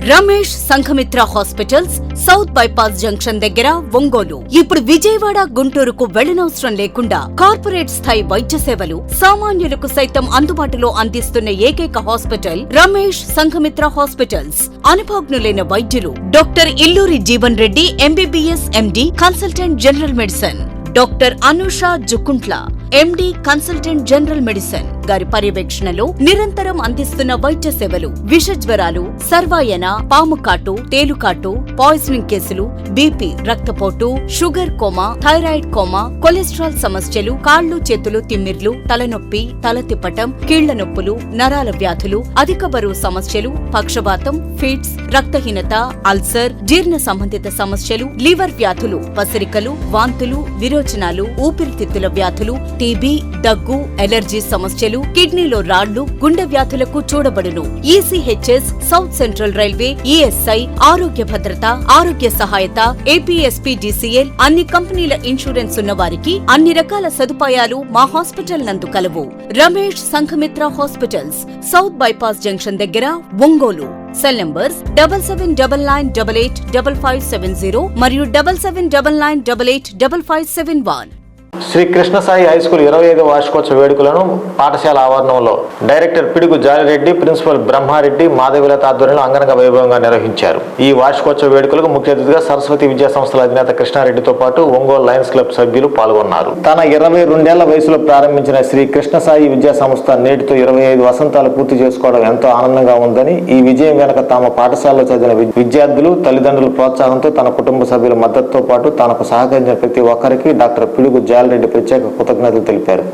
Ramesh Sanghamitra hospitals south bypass junction దగ్గర ఒంగోలు. ఇప్పుడు విజయవాడ గుంటూరుకు వెళ్ళనవసరం లేకుండా కార్పొరేట్ స్థాయి వైద్య సేవలు సామాన్యులకు సైతం అందుబాటులో అందిస్తున్న ఏకైక హాస్పిటల్ రమేష్ సంఘమిత్ర హాస్పిటల్స్. అనుభవజ్ఞులైన వైద్యులు doctor Illuri Jeevan Reddy MBBS MD consultant general medicine. Doctor Anusha Jukuntla MD consultant general medicine. గారి పర్యవేక్షణలో నిరంతరం అందిస్తున్న వైద్య సేవలు విష జ్వరాలు సర్వాయన పాము కాటు తేలుకాటు పాయిజనింగ్ కేసులు బీపీ రక్తపోటు sugar coma thyroid coma cholesterol సమస్యలు కాళ్ళు చేతులు తిమ్మిర్లు తలనొప్పి తల తిప్పటం కీళ్ళ నొప్పులు నరాల వ్యాధులు అధిక బరువు సమస్యలు పక్షవాతం ఫిట్స్ రక్తహీనత అల్సర్ జీర్ణ సంబంధిత సమస్యలు లివర్ వ్యాధులు పసిరికలు వాంతులు విరోచనాలు ఊపిరితిత్తుల వ్యాధులు టీబీ దగ్గు ఎలర్జీ సమస్యలు కిడ్నీలో రాళ్ళు గుండె వ్యాధులకు చూడబడును. ECHS south central railway ESI ఆరోగ్య భద్రత ఆరోగ్య సహాయత ఏపీఎస్పీడీసీఎల్ అన్ని కంపెనీల ఇన్సూరెన్స్ ఉన్న వారికి అన్ని రకాల సదుపాయాలు మా హాస్పిటల్ నందు కలవు. Ramesh Sanghamitra hospitals south bypass junction దగ్గర Ongole. Cell numbers double seven double nine double eight double five seven zero మరియు double seven double nine double eight double five seven one Shri Krishnasai high school ఇరవై ఐదు వార్షికోత్సవ వేడుకలను పాఠశాల ఆవరణంలో director పిడుగు Jali Reddy principal Brahma Reddy Madhavi Latha ఆధ్వర్యంలో అంగరంగ వైభవంగా నిర్వహించారు. ఈ వార్షికోత్సవ వేడుకలకు ముఖ్య అతిథిగా సరస్వతి విద్యా సంస్థల అధినేత కృష్ణారెడ్డితో పాటు ఒంగోలు లయన్స్ క్లబ్ సభ్యులు పాల్గొన్నారు. తన ఇరవై రెండేళ్ళ వయసులో ప్రారంభించిన శ్రీ కృష్ణసాయి విద్యా సంస్థ నేటితో ఇరవై ఐదు వసంతాలు పూర్తి చేసుకోవడం ఎంతో ఆనందంగా ఉందని ఈ విజయం వెనుక తమ పాఠశాలలో చదివిన విద్యార్థులు తల్లిదండ్రుల ప్రోత్సాహంతో తన కుటుంబ సభ్యుల మద్దతుతో పాటు తనకు సహకరించిన ప్రతి ఒక్కరికి డాక్టర్ పిడుగు జాలిరెడ్డి ప్రత్యేక కృతజ్ఞతలు తెలిపారు.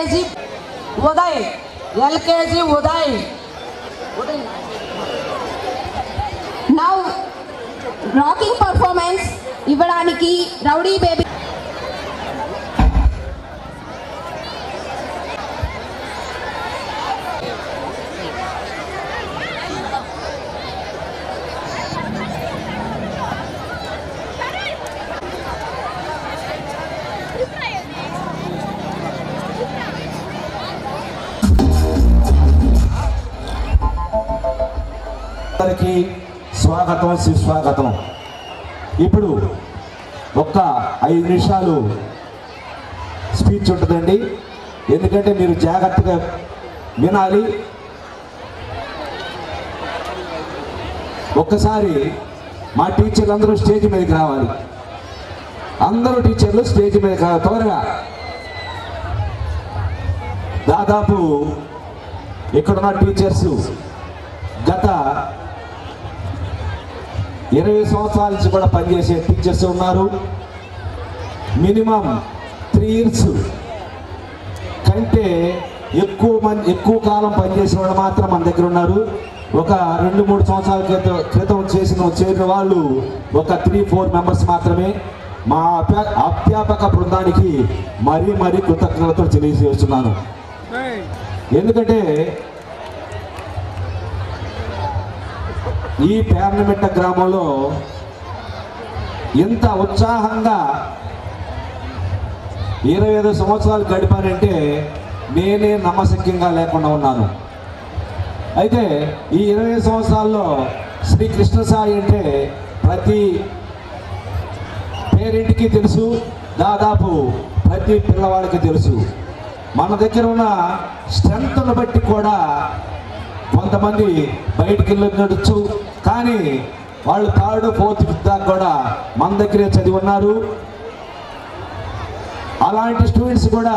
UKG Uday LKG Uday now rocking performance ఇవ్వడానికి రౌడీ బేబీ అందరికీ స్వాగతం సుస్వాగతం. ఇప్పుడు ఒక్క ఐదు నిమిషాలు స్పీచ్ ఉంటుందండి. ఎందుకంటే మీరు జాగ్రత్తగా వినాలి. ఒక్కసారి మా టీచర్లు అందరూ స్టేజ్ మీదకి రావాలి. అందరూ టీచర్లు స్టేజ్ మీదకి రావాలి. త్వరగా. దాదాపు ఇక్కడున్న టీచర్స్ గత ఇరవై సంవత్సరాల నుంచి కూడా పనిచేసే టీచర్స్ ఉన్నారు. మినిమం త్రీ ఇయర్స్ కంటే ఎక్కువ మంది ఎక్కువ కాలం పనిచేసిన వాళ్ళు మాత్రం మన దగ్గర ఉన్నారు. ఒక రెండు మూడు సంవత్సరాల క్రితం క్రితం చేసిన చేరిన వాళ్ళు ఒక త్రీ ఫోర్ మెంబర్స్ మాత్రమే. మా అధ్యా- అధ్యాపక బృందానికి మరీ మరీ కృతజ్ఞతలు తెలియజేస్తున్నాను. ఎందుకంటే ఈ పేర్నమిట్ట గ్రామంలో ఇంత ఉత్సాహంగా ఇరవై ఐదు సంవత్సరాలు గడిపానంటే నేనే నమ్మశక్యంగా లేకుండా ఉన్నాను. అయితే ఈ ఇరవై ఐదు సంవత్సరాల్లో శ్రీ కృష్ణసాయి అంటే ప్రతి పేరెంట్కి తెలుసు దాదాపు ప్రతి పిల్లవాడికి తెలుసు. మన దగ్గర ఉన్న స్ట్రెంగ్త్ను బట్టి కూడా కొంతమంది బయటికి వెళ్ళొచ్చు కానీ వాళ్ళు థర్డ్ ఫోర్త్ ఫిఫ్త్ దాకా కూడా మన దగ్గరే చదివి ఉన్నారు. అలాంటి స్టూడెంట్స్ కూడా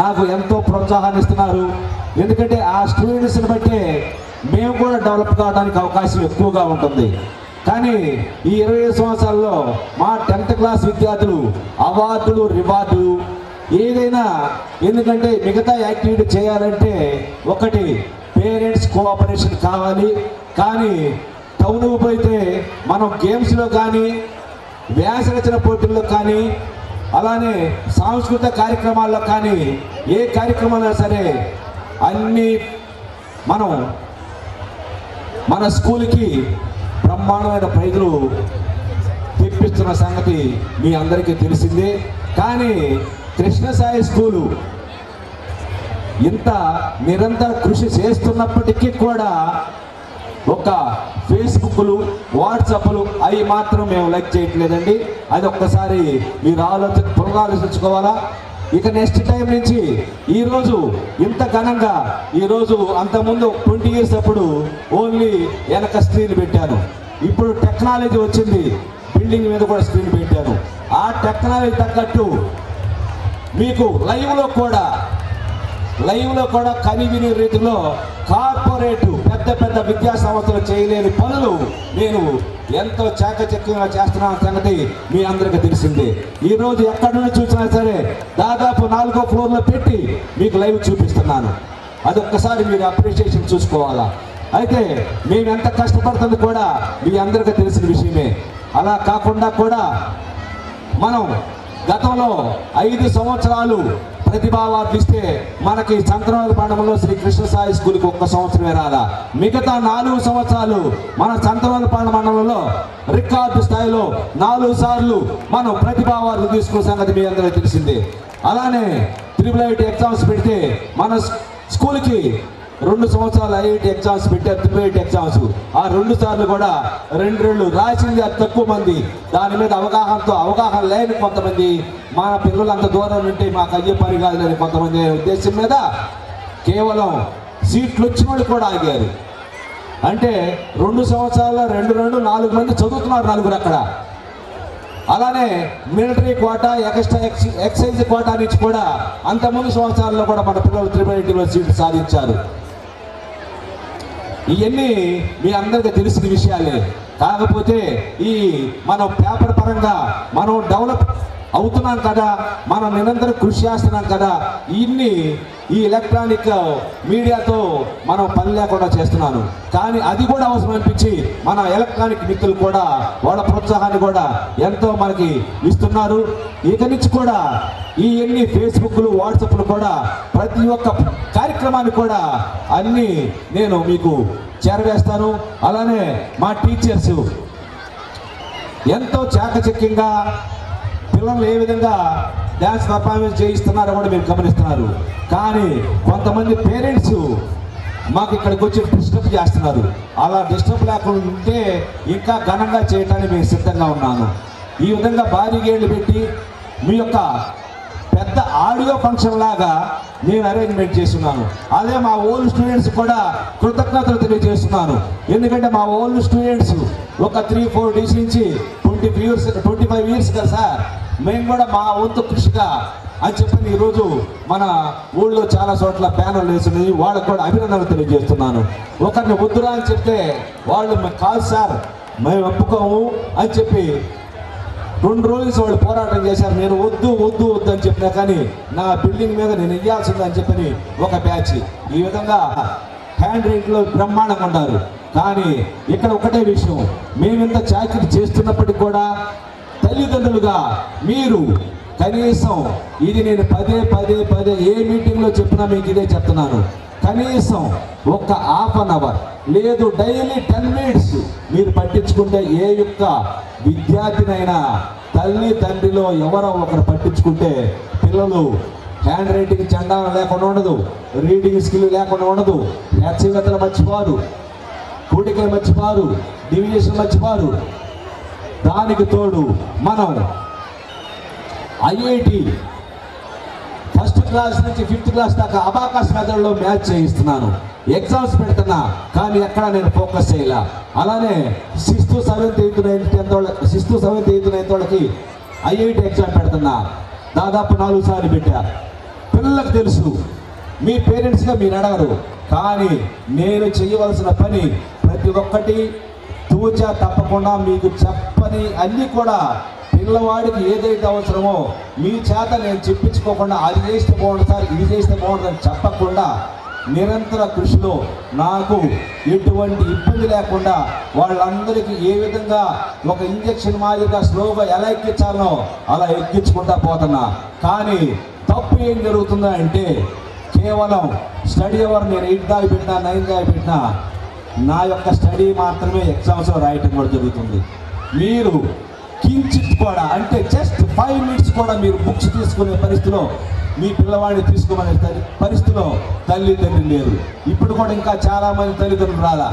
నాకు ఎంతో ప్రోత్సాహాన్ని ఇస్తున్నారు. ఎందుకంటే ఆ స్టూడెంట్స్ని బట్టే మేము కూడా డెవలప్ కావడానికి అవకాశం ఎక్కువగా ఉంటుంది. కానీ ఈ ఇరవై ఐదు సంవత్సరాల్లో మా టెన్త్ క్లాస్ విద్యార్థులు అవార్డులు రివార్డులు ఏదైనా ఎందుకంటే మిగతా యాక్టివిటీ చేయాలంటే ఒకటి పేరెంట్స్ కోఆపరేషన్ కావాలి. కానీ టౌన్కు అయితే మనం గేమ్స్లో కానీ వ్యాస రచన పోటీల్లో కానీ అలానే సాంస్కృతిక కార్యక్రమాల్లో కానీ ఏ కార్యక్రమాల్లో సరే అన్నీ మనం మన స్కూల్కి బ్రహ్మాండమైన ప్రైజులు తెప్పిస్తున్న సంగతి మీ అందరికీ తెలిసిందే. కానీ కృష్ణసాయి స్కూలు ఇంత నిరంతర కృషి చేస్తున్నప్పటికీ కూడా ఒక ఫేస్బుక్లు వాట్సాప్లు అవి మాత్రం మేము లైక్ చేయట్లేదండి. అది ఒక్కసారి మీరు ఆలోచన పునరాలోచించుకోవాలా ఇక నెక్స్ట్ టైం నుంచి ఈరోజు ఇంత ఘనంగా ఈరోజు అంతకుముందు ట్వంటీ ఇయర్స్ అప్పుడు ఓన్లీ వెనక స్క్రీన్ పెట్టాను. ఇప్పుడు టెక్నాలజీ వచ్చింది బిల్డింగ్ మీద కూడా స్క్రీన్ పెట్టాను. ఆ టెక్నాలజీ తగ్గట్టు మీకు లైవ్లో కూడా లైవ్లో కూడా కనివిని రీతిలో కార్పొరేట్ పెద్ద పెద్ద విద్యా సంస్థలు చేయలేని పనులు నేను ఎంతో చాకచక్యంగా చేస్తున్నాను సంగతి మీ అందరికీ తెలిసిందే. ఈరోజు ఎక్కడి నుండి చూసినా సరే దాదాపు నాలుగో ఫ్లోర్లో పెట్టి మీకు లైవ్ చూపిస్తున్నాను. అది ఒక్కసారి మీరు అప్రిషియేషన్ చూసుకోవాలా? అయితే మేము ఎంత కష్టపడుతుంది కూడా మీ అందరికీ తెలిసిన విషయమే. అలా కాకుండా కూడా మనం గతంలో ఐదు సంవత్సరాలు ప్రతిభావార్డు ఇస్తే మనకి సంక్రమణ పండుగలో శ్రీ కృష్ణ సాయి స్కూల్కి ఒక్క సంవత్సరమే రాదా. మిగతా నాలుగు సంవత్సరాలు మన సంక్రమణ పండుగ మండలంలో రికార్డు స్థాయిలో నాలుగు సార్లు మనం ప్రతిభావార్లు తీసుకున్న సంగతి మీ అందరికీ తెలిసిందే. అలానే త్రిబుల్ ఐటీ ఎగ్జామ్స్ పెడితే మన స్కూల్కి రెండు సంవత్సరాలు ఐఐటి ఎగ్జామ్స్ పెట్టారు త్రిబుల్ ఎగ్జామ్స్. ఆ రెండు సార్లు కూడా రెండు రెండు రాసింది అది తక్కువ మంది. దాని మీద అవగాహనతో అవగాహన లేని కొంతమంది. మా పిల్లలు అంత దూరం ఉంటే మాకు అయ్యే పని కాదులేని కొంతమంది ఉద్దేశం మీద కేవలం సీట్లు వచ్చిన వాళ్ళు కూడా ఆగారు. అంటే రెండు సంవత్సరాల రెండు రెండు నాలుగు మంది చదువుతున్నారు నలుగురు అక్కడ. అలానే military quota extra ex excise quota నుంచి కూడా అంత ముందు సంవత్సరాల్లో కూడా మన పిల్లలు త్రిబుల్ సీట్లు సాధించారు. ఇవన్నీ మీ అందరికీ తెలిసిన విషయాలే. కాకపోతే ఈ మనం పేపర్ పరంగా మనం డెవలప్ అవుతున్నాం కదా. మనం నిరంతరం కృషి చేస్తున్నాం కదా. ఇన్ని ఈ ఎలక్ట్రానిక్ మీడియాతో మనం పని లేకుండా చేస్తున్నాను. కానీ అది కూడా అవసరం అనిపించి మన ఎలక్ట్రానిక్ మిత్రులు కూడా వాళ్ళ ప్రోత్సాహాన్ని కూడా ఎంతో మనకి ఇస్తున్నారు. ఇక నుంచి కూడా ఈ ఎన్ని ఫేస్బుక్లు వాట్సాప్లు కూడా ప్రతి ఒక్క కార్యక్రమాన్ని కూడా అన్నీ నేను మీకు చేరవేస్తాను. అలానే మా టీచర్స్ ఎంతో చాకచక్యంగా పిల్లలు ఏ విధంగా డ్యాన్స్ పర్ఫార్మెన్స్ చేయిస్తున్నారో కూడా మీరు గమనిస్తున్నారు. కానీ కొంతమంది పేరెంట్స్ మాకు ఇక్కడికి వచ్చి డిస్టర్బ్ చేస్తున్నారు. అలా డిస్టర్బ్ లేకుండా ఉంటే ఇంకా ఘనంగా చేయటానికి మేము సిద్ధంగా ఉన్నాను ఈ విధంగా భారీ గేట్లు పెట్టి మీ యొక్క పెద్ద ఆడియో ఫంక్షన్ లాగా నేను అరేంజ్మెంట్ చేస్తున్నాను అదే మా ఓల్డ్ స్టూడెంట్స్ కూడా కృతజ్ఞతలు తెలియజేస్తున్నాను. ఎందుకంటే మా ఓల్డ్ స్టూడెంట్స్ ఒక త్రీ ఫోర్ డేస్ నుంచి twenty years twenty five years కదా సార్. మేము కూడా మా వంతు కృషిగా అని చెప్పని ఈరోజు మన ఊళ్ళో చాలా చోట్ల బ్యానర్లు వేసినవి వాళ్ళకు కూడా అభినందనలు తెలియజేస్తున్నాను. ఒకరిని వద్దురా అని చెప్తే వాళ్ళు కాదు సార్ మేము ఒప్పుకోము అని చెప్పి రెండు రోజులు వాళ్ళు పోరాటం చేశారు. నేను వద్దు వద్దు వద్దు అని చెప్పినా కానీ నా బిల్డింగ్ మీద నేను ఇవ్వాల్సిందని చెప్పని ఒక బ్యాచ్ ఈ విధంగా హ్యాండ్ రైట్లో బ్రహ్మాండంగా ఉన్నారు కానీ ఇక్కడ ఒకటే విషయం మేమింత చాకరీ చేస్తున్నప్పటికీ కూడా తల్లిదండ్రులుగా మీరు కనీసం ఇది నేను పదే పదే పదే ఏ మీటింగ్లో చెప్పినా మీకు ఇదే చెప్తున్నాను. కనీసం ఒక హాఫ్ అన్ అవర్ లేదు డైలీ టెన్ మినిట్స్ మీరు పట్టించుకుంటే ఏ యొక్క విద్యార్థినైనా తల్లి తండ్రిలో ఎవరో ఒకరు పట్టించుకుంటే పిల్లలు హ్యాండ్ రైటింగ్ చండాలం లేకుండా ఉండదు రీడింగ్ స్కిల్ లేకుండా ఉండదు హెచ్చరికలు మర్చిపోరు కూడికలు మర్చిపోరు డివిజేషన్ మర్చిపోరు దానికి తోడు మనం ఐఐటి ఫస్ట్ క్లాస్ నుంచి ఫిఫ్త్ క్లాస్ దాకా అబాకాస్ మెథడ్లో మ్యాచ్ చేయిస్తున్నాను. ఎగ్జామ్స్ పెడుతున్నా కానీ ఎక్కడ నేను ఫోకస్ చేయాల. అలానే sixth seventh eighth ninth tenth వాళ్ళకి సిక్స్త్ సెవెంత్ ఎయిత్ నైన్త్ వాళ్ళకి ఐఐటి ఎగ్జామ్ పెడుతున్నా. దాదాపు నాలుగు సార్లు పెట్టా. పిల్లలకు తెలుసు మీ పేరెంట్స్గా మీరు అడగరు కానీ నేను చేయవలసిన పని ప్రతి ఒక్కటి తూచా తప్పకుండా మీకు చెప్పని అన్నీ కూడా పిల్లవాడికి ఏదైతే అవసరమో మీ చేత నేను చెప్పించుకోకుండా అది చేస్తే బాగుంటుంది సార్ ఇది చేస్తే బాగుంటుందని చెప్పకుండా నిరంతర కృషిలో నాకు ఎటువంటి ఇబ్బంది లేకుండా వాళ్ళందరికీ ఏ విధంగా ఒక ఇంజక్షన్ మాదిరిగా స్లోగా ఎలా ఎక్కించాలనో అలా ఎక్కించుకుంటా పోతున్నా. కానీ తప్పు ఏం జరుగుతుందా అంటే కేవలం స్టడీ అవర్ నేను ఎయిట్ దాకా పెట్టినా నైన్ దాకా పెట్టినా నా యొక్క స్టడీ మాత్రమే ఎగ్జామ్స్లో రాయటం కూడా జరుగుతుంది. మీరు కించిత్ కూడా అంటే జస్ట్ ఫైవ్ మినిట్స్ కూడా మీరు బుక్స్ తీసుకునే పరిస్థితిలో మీ పిల్లవాడిని తీసుకోమనే పరిస్థితిలో తల్లిదండ్రులు లేరు. ఇప్పుడు కూడా ఇంకా చాలామంది తల్లిదండ్రులు రాలా.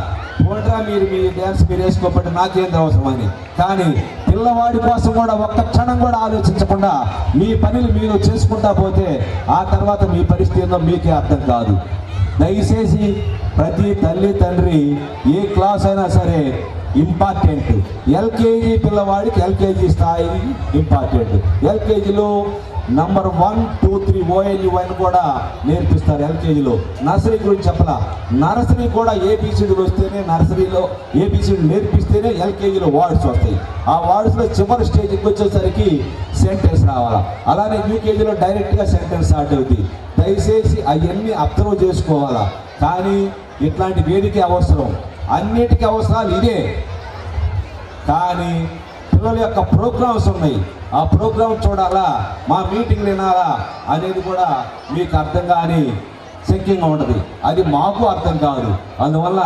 పోట్రా మీరు మీ డ్యాన్స్ మీరు వేసుకోబట్టి నాకేం అవసరం కానీ పిల్లవాడి కోసం కూడా ఒక్క క్షణం కూడా ఆలోచించకుండా మీ పనులు మీరు చేసుకుంటా పోతే ఆ తర్వాత మీ పరిస్థితి ఏందో మీకే అర్థం కాదు. దయచేసి ప్రతి తల్లి తండ్రి ఏ క్లాస్ అయినా సరే ఇంపార్టెంట్. ఎల్కేజీ పిల్లవాడికి ఎల్కేజీ స్థాయి ఇంపార్టెంట్. ఎల్కేజీలో నంబర్ వన్ టూ త్రీ ఓఎల్యూ వన్ కూడా నేర్పిస్తారు ఎల్కేజీలో. నర్సరీ గురించి చెప్పలా. నర్సరీ కూడా ఏబిసిడీలు వస్తేనే నర్సరీలో ఏబిసిడీ నేర్పిస్తేనే ఎల్కేజీలో వార్డ్స్ వస్తాయి. ఆ వార్డ్స్లో చివరి స్టేజ్కి వచ్చేసరికి సెంటెన్స్ రావాలా. అలానే యూకేజీలో డైరెక్ట్గా సెంటెన్స్ స్టార్ట్ అవుతుంది దయచేసి అవన్నీ అబ్జర్వ్ చేసుకోవాలా? కానీ ఇట్లాంటి వేదిక అవసరం. అన్నిటికీ అవసరాలు ఇదే. కానీ పిల్లల యొక్క ప్రోగ్రామ్స్ ఉన్నాయి. ఆ ప్రోగ్రామ్ చూడాలా? మా మీటింగ్ వినాలా? అనేది కూడా మీకు అర్థం కాని శక్యంగా ఉంటుంది. అది మాకు అర్థం కాదు. అందువల్ల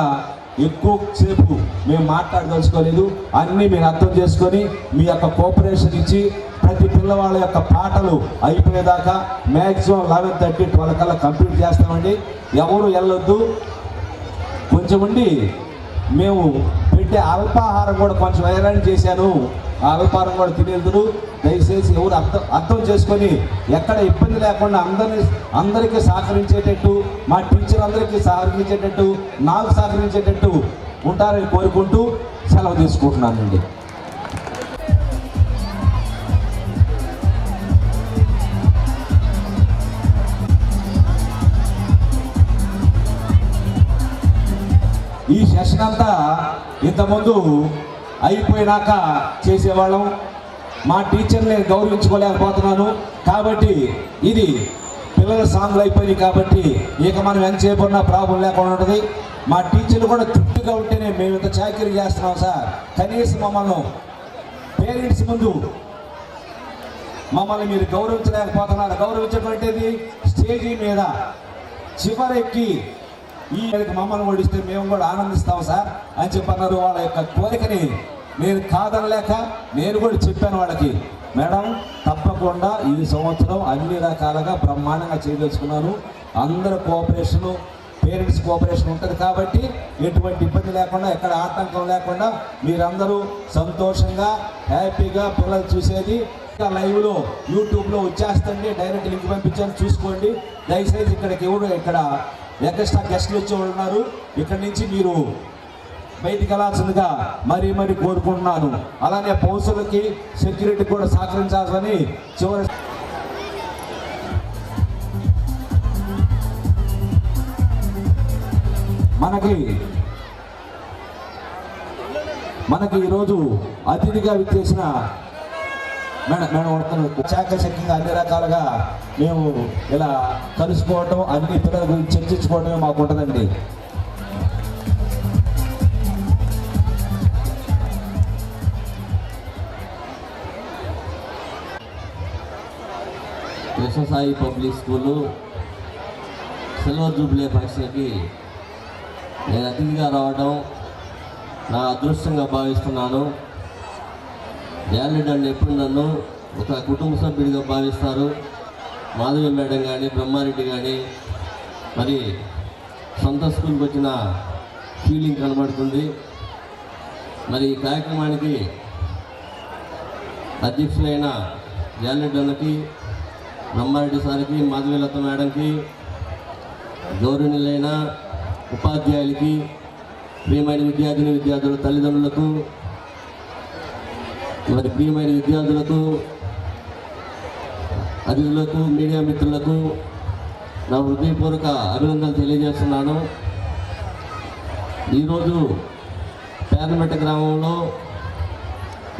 ఎక్కువసేపు మేము మాట్లాడదలుచుకోలేదు. అన్నీ మీరు అర్థం చేసుకొని మీ యొక్క కోఆపరేషన్ ఇచ్చి ప్రతి పిల్లవాళ్ళ యొక్క పాటలు అయిపోయేదాకా మ్యాక్సిమం లెవెన్ థర్టీ ట్వెల్వ్ కల్లా కంప్లీట్ చేస్తామండి. ఎవరు వెళ్ళొద్దు. కొంచెం ఉండి మేము పెట్టే అల్పాహారం కూడా కొంచెం వైరాన్ చేశాను. ఆ కూడా తినేందుకు దయచేసి ఎవరు అర్థం అర్థం చేసుకొని ఎక్కడ ఇబ్బంది లేకుండా అందరినీ అందరికీ సహకరించేటట్టు మా టీచర్ అందరికీ సహకరించేటట్టు నాకు సహకరించేటట్టు ఉంటారని కోరుకుంటూ సెలవు తీసుకుంటున్నానండి. ఈ సెషన్ అంతా ఇంతకుముందు అయిపోయినాక చేసేవాళ్ళం. మా టీచర్ని నేను గౌరవించుకోలేకపోతున్నాను. కాబట్టి ఇది పిల్లల సాంగ్లు అయిపోయినాయి కాబట్టి ఇక మనం ఎంతసేపు ఉన్నా ప్రాబ్లం లేకుండా ఉంటుంది. మా టీచర్లు కూడా తృప్తిగా ఉంటేనే మేము ఇంత చాకరీ చేస్తున్నాం సార్. కనీసం మమ్మల్ని పేరెంట్స్ ముందు మమ్మల్ని మీరు గౌరవించలేకపోతున్నారు. గౌరవించటువంటిది స్టేజీ మీద చివరెక్కి ఈ మేరకు మమ్మల్ని ఓడిస్తే మేము కూడా ఆనందిస్తాం సార్ అని చెప్పన్నారు వాళ్ళ యొక్క కోరికని. నేను కాదనలేక నేను కూడా చెప్పాను వాళ్ళకి మేడం తప్పకుండా ఈ సంవత్సరం అన్ని రకాలుగా బ్రహ్మాండంగా చేయదలుచుకున్నాను అందరు కోఆపరేషను పేరెంట్స్ కోఆపరేషన్ ఉంటుంది కాబట్టి ఎటువంటి ఇబ్బంది లేకుండా ఎక్కడ ఆటంకం లేకుండా మీరందరూ సంతోషంగా హ్యాపీగా పిల్లలు చూసేది. ఇంకా లైవ్లో యూట్యూబ్లో వచ్చేస్తండి డైరెక్ట్ లింక్ పంపించాను చూసుకోండి. దయచేసి ఇక్కడికి ఎవరు ఇక్కడ ఎక్స్ట్రా గెస్ట్లు వచ్చి ఉన్నారు. ఇక్కడి నుంచి మీరు బయటికి వెళ్ళాల్సిందిగా మరీ మరీ కోరుకుంటున్నాను. అలానే పౌరులకి సెక్యూరిటీ కూడా సహకరించాలని చివరి మనకి మనకి ఈరోజు అతిథిగా విచ్చేసిన మేడం మేడం వస్తున్నాను చాకచక్యంగా అన్ని రకాలుగా మేము ఇలా కలుసుకోవటం అన్ని పిల్లల గురించి చర్చించుకోవటమే మాకు ఉంటుందండి. Krishnasai public school silver jubilee పరీక్షకి నేను అతిథిగా రావడం నా అదృష్టంగా భావిస్తున్నాను. జాలిడ్ అండ్ ఎప్పుడు నన్ను ఒక కుటుంబ సభ్యుడిగా భావిస్తారు? మాధవి మేడం కానీ బ్రహ్మారెడ్డి కానీ మరి సొంత స్కూల్కి వచ్చిన ఫీలింగ్ కనబడుతుంది. మరి ఈ కార్యక్రమానికి అధ్యక్షులైన జాలెడ్ అన్నకి బ్రహ్మారెడ్డి సార్కి మాధవీలత మేడంకి గౌరవనీయులైన ఉపాధ్యాయులకి ప్రియమైన విద్యార్థిని విద్యార్థుల తల్లిదండ్రులకు మరి ప్రియమైన విద్యార్థులకు అతిథులకు మీడియా మిత్రులకు నా హృదయపూర్వక అభినందనలు తెలియజేస్తున్నాను. ఈరోజు పేరమెట్ట గ్రామంలో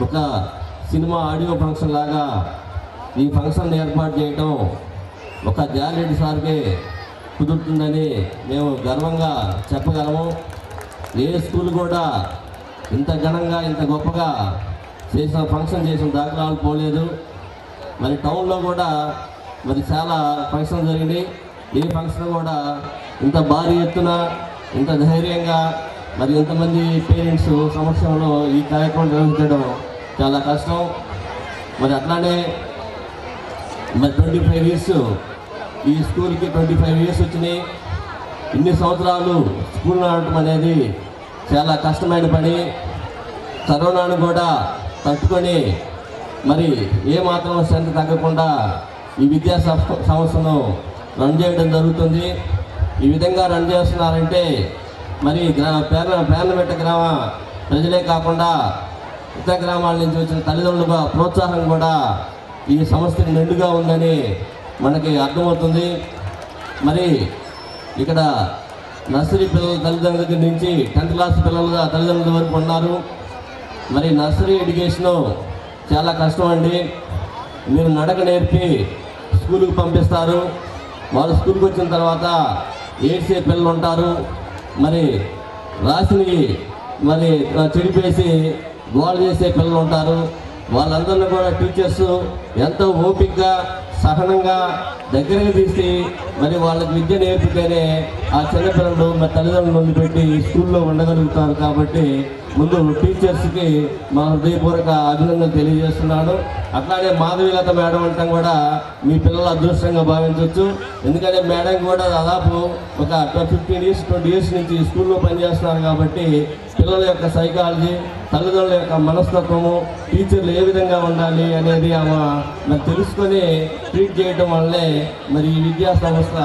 ఒక సినిమా ఆడియో ఫంక్షన్ లాగా ఈ ఫంక్షన్ ఏర్పాటు చేయటం ఒక జాలెడ్డి సార్కే కుదురుతుందని మేము గర్వంగా చెప్పగలము. ఏ స్కూల్ కూడా ఇంత ఘనంగా ఇంత గొప్పగా చేసిన ఫంక్షన్ చేసిన దాఖలాలు పోలేదు. మరి టౌన్లో కూడా మరి చాలా ఫంక్షన్ జరిగినాయి ఏ ఫంక్షన్ కూడా ఇంత భారీ ఎత్తున ఇంత ధైర్యంగా మరి ఇంతమంది పేరెంట్స్ సమక్షంలో ఈ కార్యక్రమం నిర్వహించడం చాలా కష్టం. మరి అట్లానే మరి ట్వంటీ ఫైవ్ ఇయర్స్ ఈ స్కూల్కి ట్వంటీ ఫైవ్ ఇయర్స్ వచ్చినాయి. ఇన్ని సంవత్సరాలు స్కూల్ నడవటం అనేది చాలా కష్టమైన పని. కరోనాను కూడా తట్టుకొని మరి ఏ మాత్రం స్ట్రెంత్ తగ్గకుండా ఈ విద్యా సంస్థ- సంస్థను రన్ చేయడం జరుగుతుంది. ఈ విధంగా రన్ చేస్తున్నారంటే మరి గ్రామ పేర పేర్లమెట్ట గ్రామ ప్రజలే కాకుండా ఇతర గ్రామాల నుంచి వచ్చిన తల్లిదండ్రుల ప్రోత్సాహం కూడా ఈ సంస్థకి నిండుగా ఉందని మనకి అర్థమవుతుంది. మరి ఇక్కడ నర్సరీ పిల్లల తల్లిదండ్రుల దగ్గర నుంచి టెన్త్ క్లాస్ పిల్లల తల్లిదండ్రుల వరకు ఉన్నారు. మరి నర్సరీ ఎడ్యుకేషను చాలా కష్టం అండి. మీరు నడక నేర్పి స్కూల్కి పంపిస్తారు. వాళ్ళు స్కూల్కి వచ్చిన తర్వాత ఏడ్చే పిల్లలు ఉంటారు. మరి రాసిని మరి చెడిపేసి గోడ చేసే పిల్లలు ఉంటారు. వాళ్ళందరినీ కూడా టీచర్స్ ఎంతో ఓపిక్గా సహనంగా దగ్గరకు తీసి మరి వాళ్ళకి విద్య నేర్పితేనే ఆ చిన్నపిల్లలు మా తల్లిదండ్రులు నుండి పెట్టి స్కూల్లో ఉండగలుగుతారు కాబట్టి ముందు టీచర్స్కి మా హృదయపూర్వక అభినందనలు తెలియజేస్తున్నాను. అట్లానే మాధవీలత మేడం అంటాం కూడా మీ పిల్లల అదృష్టంగా భావించవచ్చు ఎందుకంటే మేడం కూడా దాదాపు ఒక ఫిఫ్టీన్ ఇయర్స్ ట్వంటీ ఇయర్స్ నుంచి స్కూల్లో పనిచేస్తున్నారు కాబట్టి పిల్లల యొక్క సైకాలజీ తల్లిదండ్రుల యొక్క మనస్తత్వము టీచర్లు ఏ విధంగా ఉండాలి అనేది ఆమె మరి తెలుసుకొని ట్రీట్ చేయడం వల్లే మరి ఈ విద్యా సంస్థ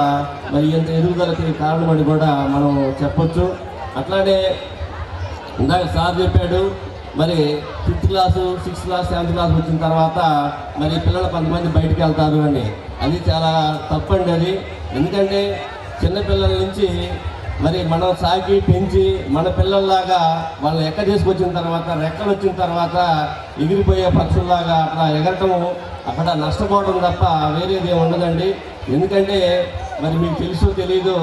మరి ఇంత ఎదుగుదలకి కారణమని కూడా మనం చెప్పొచ్చు. అట్లానే ఇందాక సార్ చెప్పాడు మరి fifth class sixth class seventh class వచ్చిన తర్వాత మరి పిల్లలు కొంతమంది బయటికి వెళ్తారు అని. అది చాలా తప్పండి అది. ఎందుకంటే చిన్నపిల్లల నుంచి మరి మనం సాకి పెంచి మన పిల్లల్లాగా వాళ్ళని ఎక్క తీసుకొచ్చిన తర్వాత రెక్కలు వచ్చిన తర్వాత ఎగిరిపోయే పక్షుల్లాగా అట్లా ఎగరటము అక్కడ నష్టపోవడం తప్ప వేరేది ఉండదండి. ఎందుకంటే మరి మీకు తెలుసు తెలీదు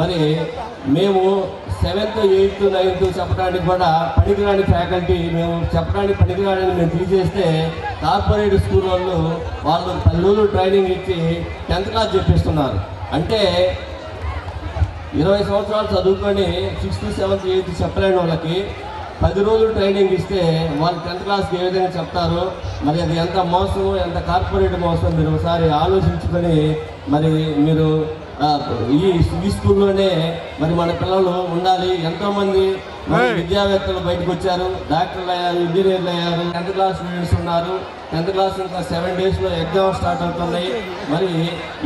మరి మేము సెవెంత్ ఎయిత్ నైన్త్ చెప్పడానికి కూడా పనికిరాని ఫ్యాకల్టీ మేము చెప్పడానికి పనికిరాని మేము తీసేస్తే కార్పొరేట్ స్కూల్ వాళ్ళు వాళ్ళు పది రోజులు ట్రైనింగ్ ఇచ్చి టెన్త్ క్లాస్ చెప్పిస్తున్నారు. అంటే ఇరవై సంవత్సరాలు చదువుకొని సిక్స్త్ సెవెంత్ ఎయిత్ చెప్పలేని వాళ్ళకి పది రోజులు ట్రైనింగ్ ఇస్తే వాళ్ళు టెన్త్ క్లాస్కి ఏ విధంగా చెప్తారు మరి అది ఎంత మోసం ఎంత కార్పొరేట్ మోసం మీరు ఒకసారి ఆలోచించుకొని మరి మీరు ఈ ఈ స్కూల్లోనే మరి మన పిల్లలు ఉండాలి. ఎంతోమంది విద్యావేత్తలు బయటకు వచ్చారు. డాక్టర్లు అయ్యారు ఇంజనీర్లు అయ్యారు. టెన్త్ క్లాస్ స్టూడెంట్స్ ఉన్నారు. టెన్త్ క్లాస్ ఇంకా సెవెన్ డేస్లో ఎగ్జామ్స్ స్టార్ట్ అవుతున్నాయి. మరి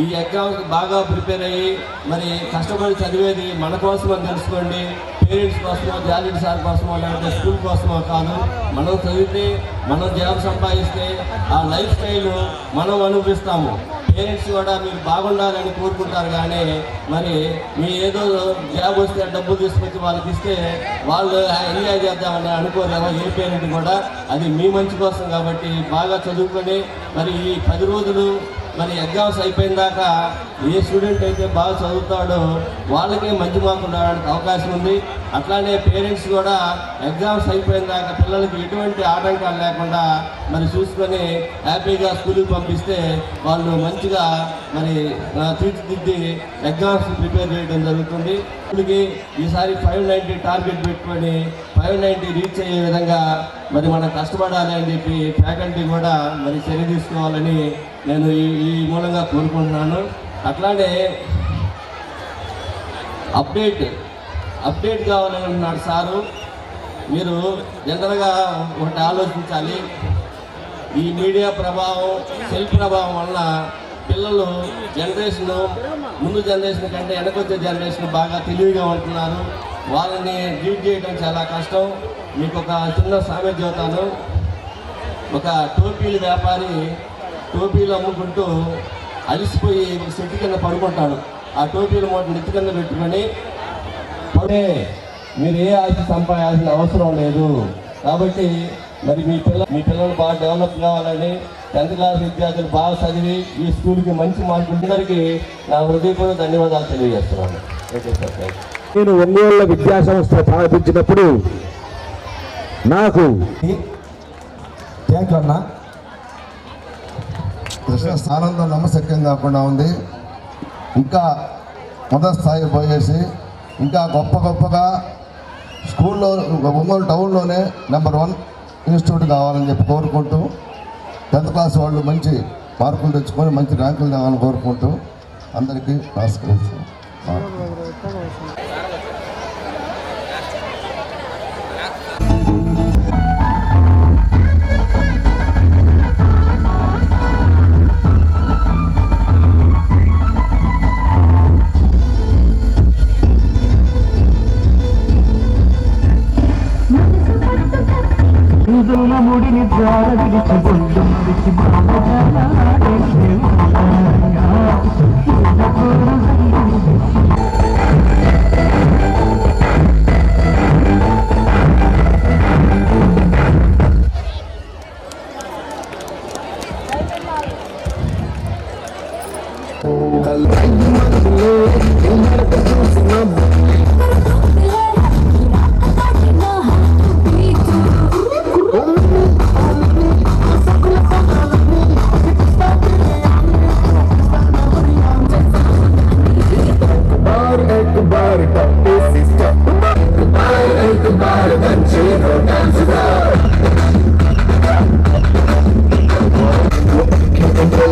ఈ ఎగ్జామ్స్ బాగా ప్రిపేర్ అయ్యి మరి కష్టపడి చదివేది మన కోసం అని తెలుసుకోండి. పేరెంట్స్ కోసమో జాలెడ్ సార్ కోసమో లేకపోతే స్కూల్ కోసమో కాదు. మనం చదివితే మనం జాబ్ సంపాదిస్తే ఆ లైఫ్ స్టైల్ మనం అనుభవిస్తాము. పేరెంట్స్ కూడా మీరు బాగుండాలని కోరుకుంటారు కానీ మరి మీ ఏదో జాబ్ వస్తే డబ్బులు తీసుకొచ్చి వాళ్ళకి ఇస్తే వాళ్ళు ఎంజాయ్ చేద్దామని అనుకోలేమో ఏ పేరెంట్ కూడా. అది మీ మంచి కోసం కాబట్టి బాగా చదువుకొని మరి ఈ పది రోజులు మరి ఎగ్జామ్స్ అయిపోయిన దాకా ఏ స్టూడెంట్ అయితే బాగా చదువుతాడో వాళ్ళకే మంచి మార్కులు రావడానికి అవకాశం ఉంది. అట్లానే పేరెంట్స్ కూడా ఎగ్జామ్స్ అయిపోయిన దాకా పిల్లలకి ఎటువంటి ఆటంకాలు లేకుండా మరి చూసుకొని హ్యాపీగా స్కూల్కి పంపిస్తే వాళ్ళు మంచిగా మరి తీర్చిదిద్ది ఎగ్జామ్స్ ప్రిపేర్ చేయడం జరుగుతుంది. ఈసారి ఫైవ్ నైంటీ టార్గెట్ పెట్టుకొని ఫైవ్ నైంటీ రీచ్ అయ్యే విధంగా మరి మనం కష్టపడాలి అని చెప్పి ఫ్యాకల్టీ కూడా మరి చర్య తీసుకోవాలని నేను ఈ ఈ మూలంగా కోరుకుంటున్నాను. అట్లానే అప్డేట్ అప్డేట్ కావాలని అంటున్నాడు సారు. మీరు జనరల్గా ఒకటి ఆలోచించాలి. ఈ మీడియా ప్రభావం సెల్ ప్రభావం వల్ల పిల్లలు జనరేషన్ ముందు జనరేషన్ కంటే వెనకొచ్చే జనరేషన్ బాగా తెలివిగా ఉంటున్నారు. వాళ్ళని లీడ్ చేయడం చాలా కష్టం. మీకు ఒక చిన్న సామెత చెబుతాను. ఒక టోపీలు వ్యాపారి టోపీలు అమ్ముకుంటూ అలిసిపోయి ఒక చెట్టు కింద పడుకుంటాడు. ఆ టోపీలు మూట నెత్తి కింద పెట్టుకొని పడే మీరు ఏ ఆస్తి సంపాదాల్సిన అవసరం లేదు. కాబట్టి మరి మీ పిల్ల మీ పిల్లలు బాగా డెవలప్ కావాలని టెన్త్ క్లాస్ విద్యార్థులు బాగా చదివి ఈ స్కూల్కి మంచి మార్కులు అందరికీ నా హృదయపూర్వక ధన్యవాదాలు తెలియజేస్తున్నాను. ఓకే సార్ నేను ఒంగోలు విద్యా సంస్థ స్థాపించినప్పుడు నాకు థ్యాంక్ యూ అన్నా. కృష్ణ స్థానంలో నమ్మశక్యం కాకుండా ఉంది. ఇంకా మొదటి స్థాయి పోయేసి ఇంకా గొప్ప గొప్పగా స్కూల్లో ఒంగోలు టౌన్లోనే నెంబర్ వన్ ఇన్స్టిట్యూట్ కావాలని చెప్పి కోరుకుంటూ టెన్త్ క్లాస్ వాళ్ళు మంచి మార్కులు తెచ్చుకొని మంచి ర్యాంకులు తేవాలని కోరుకుంటూ అందరికీ నమస్కరిస్తున్నాను కళ్ళు